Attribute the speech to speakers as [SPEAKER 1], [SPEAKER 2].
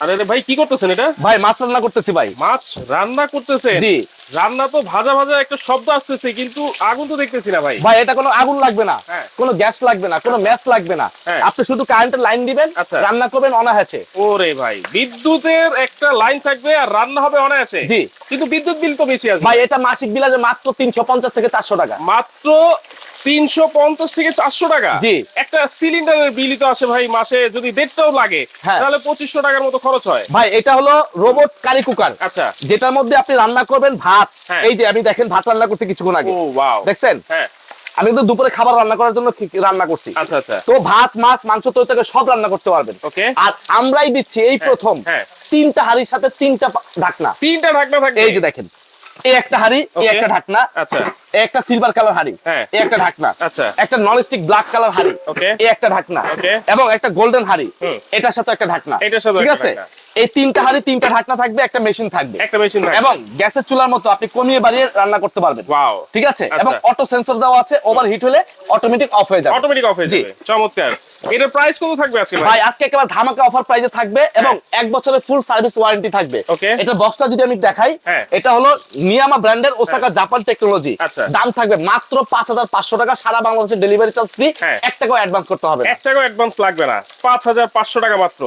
[SPEAKER 1] আরে ভাই কি করতেছেন এটা?
[SPEAKER 2] ভাই মাছ রান্না করতেছি ভাই।
[SPEAKER 1] মাছ রান্না করতেছেন?
[SPEAKER 2] জি।
[SPEAKER 1] রান্না তো ভাজা ভাজা একটা শব্দ আসতেছে কিন্তু আগুন তো দেখতেছি না ভাই।
[SPEAKER 2] ভাই এটা কোনো আগুন লাগবে না।
[SPEAKER 1] হ্যাঁ।
[SPEAKER 2] কোনো গ্যাস লাগবে না কোনো ম্যাচ লাগবে না।
[SPEAKER 1] হ্যাঁ।
[SPEAKER 2] আপনি শুধু কারেন্টের লাইন দিবেন
[SPEAKER 1] আচ্ছা।
[SPEAKER 2] রান্না করবেন অনাহাসে
[SPEAKER 1] ওরে ভাই বিদ্যুতের একটা লাইন থাকবে আর রান্না হবে অনায়াসে।
[SPEAKER 2] জি।
[SPEAKER 1] কিন্তু বিদ্যুৎ বিল তো বেশি আসবে।
[SPEAKER 2] ভাই এটা মাসিক বিল আছে মাত্র তিনশো পঞ্চাশ থেকে চারশো টাকা।
[SPEAKER 1] মাত্র তিনশো পঞ্চাশ থেকে চারশো টাকা।
[SPEAKER 2] জি।
[SPEAKER 1] একটা সিলিন্ডারের বিলই তো আসে ভাই মাসে যদি দেড়টাও লাগে
[SPEAKER 2] হ্যাঁ।
[SPEAKER 1] তাহলে পঁচিশশো টাকার মতো খরচ হয়।
[SPEAKER 2] ভাই এটা হলো রোবট কারি কুকার
[SPEAKER 1] আচ্ছা।
[SPEAKER 2] যেটার মধ্যে আপনি রান্না করবেন ভাত।
[SPEAKER 1] হ্যাঁ।
[SPEAKER 2] এই যে আমি দেখেন ভাত রান্না করছি কিছুক্ষণ আগে। দেখছেন?
[SPEAKER 1] হ্যাঁ।
[SPEAKER 2] আমি কিন্তু দুপুরে খাবার রান্না করার জন্য রান্না করছি।
[SPEAKER 1] আচ্ছা আচ্ছা।
[SPEAKER 2] তো ভাত মাছ মাংস তৈরি সব রান্না করতে পারবেন।
[SPEAKER 1] ওকে।
[SPEAKER 2] আর আমরাই দিচ্ছি এই প্রথম
[SPEAKER 1] হ্যাঁ।
[SPEAKER 2] তিনটা হাড়ির সাথে তিনটা ঢাকনা।
[SPEAKER 1] তিনটা ঢাকনা থাকবে।
[SPEAKER 2] এই যে দেখেন এই একটা হাড়ি এই একটা ঢাকনা।
[SPEAKER 1] আচ্ছা।
[SPEAKER 2] একটা সিলভার কালার হাড়ি
[SPEAKER 1] হ্যাঁ।
[SPEAKER 2] একটা ঢাকনা
[SPEAKER 1] আচ্ছা।
[SPEAKER 2] একটা নন স্টিক ব্ল্যাক কালার হাড়ি. একটা ঢাকনা এবং একটা গোল্ডেন হাড়ি এটার সাথে একটা ঢাকনা ঠিক আছে? এই তিনটা হাড়ি তিনটা ঢাকনা থাকবে একটা মেশিন থাকবে।
[SPEAKER 1] একটা মেশিন
[SPEAKER 2] এবং গ্যাসের চুলার মতো আপনি কমিয়ে বাড়িয়ে রান্না করতে পারবেন। ঠিক আছে?
[SPEAKER 1] আচ্ছা।
[SPEAKER 2] এবং অটো সেন্সর দেওয়া আছে ওভার হিট হলে অটোমেটিক অফ হয়ে যাবে।
[SPEAKER 1] অটোমেটিক অফ হয়ে যাবে। চমৎকার। এটার প্রাইস কত থাকবে আজকে ভাই?
[SPEAKER 2] আজকে একেবারে ধামাকা অফার প্রাইজে থাকবে এবং এক বছরের ফুল সার্ভিস ওয়ারেন্টি থাকবে। এটা বক্সটা যদি আমি দেখাই
[SPEAKER 1] হ্যাঁ।
[SPEAKER 2] এটা হলো নিয়ামা ব্র্যান্ডের ওসাকা জাপান টেকনোলজি
[SPEAKER 1] আচ্ছা।
[SPEAKER 2] দাম থাকবে মাত্র পাঁচ হাজার পাঁচশো টাকা সারা বাংলাদেশের ডেলিভারি চার্জ ফ্রি। এক টাকাও অ্যাডভান্স করতে হবে।
[SPEAKER 1] এক টাকাও অ্যাডভান্স লাগবে না পাঁচ হাজার পাঁচশো টাকা মাত্র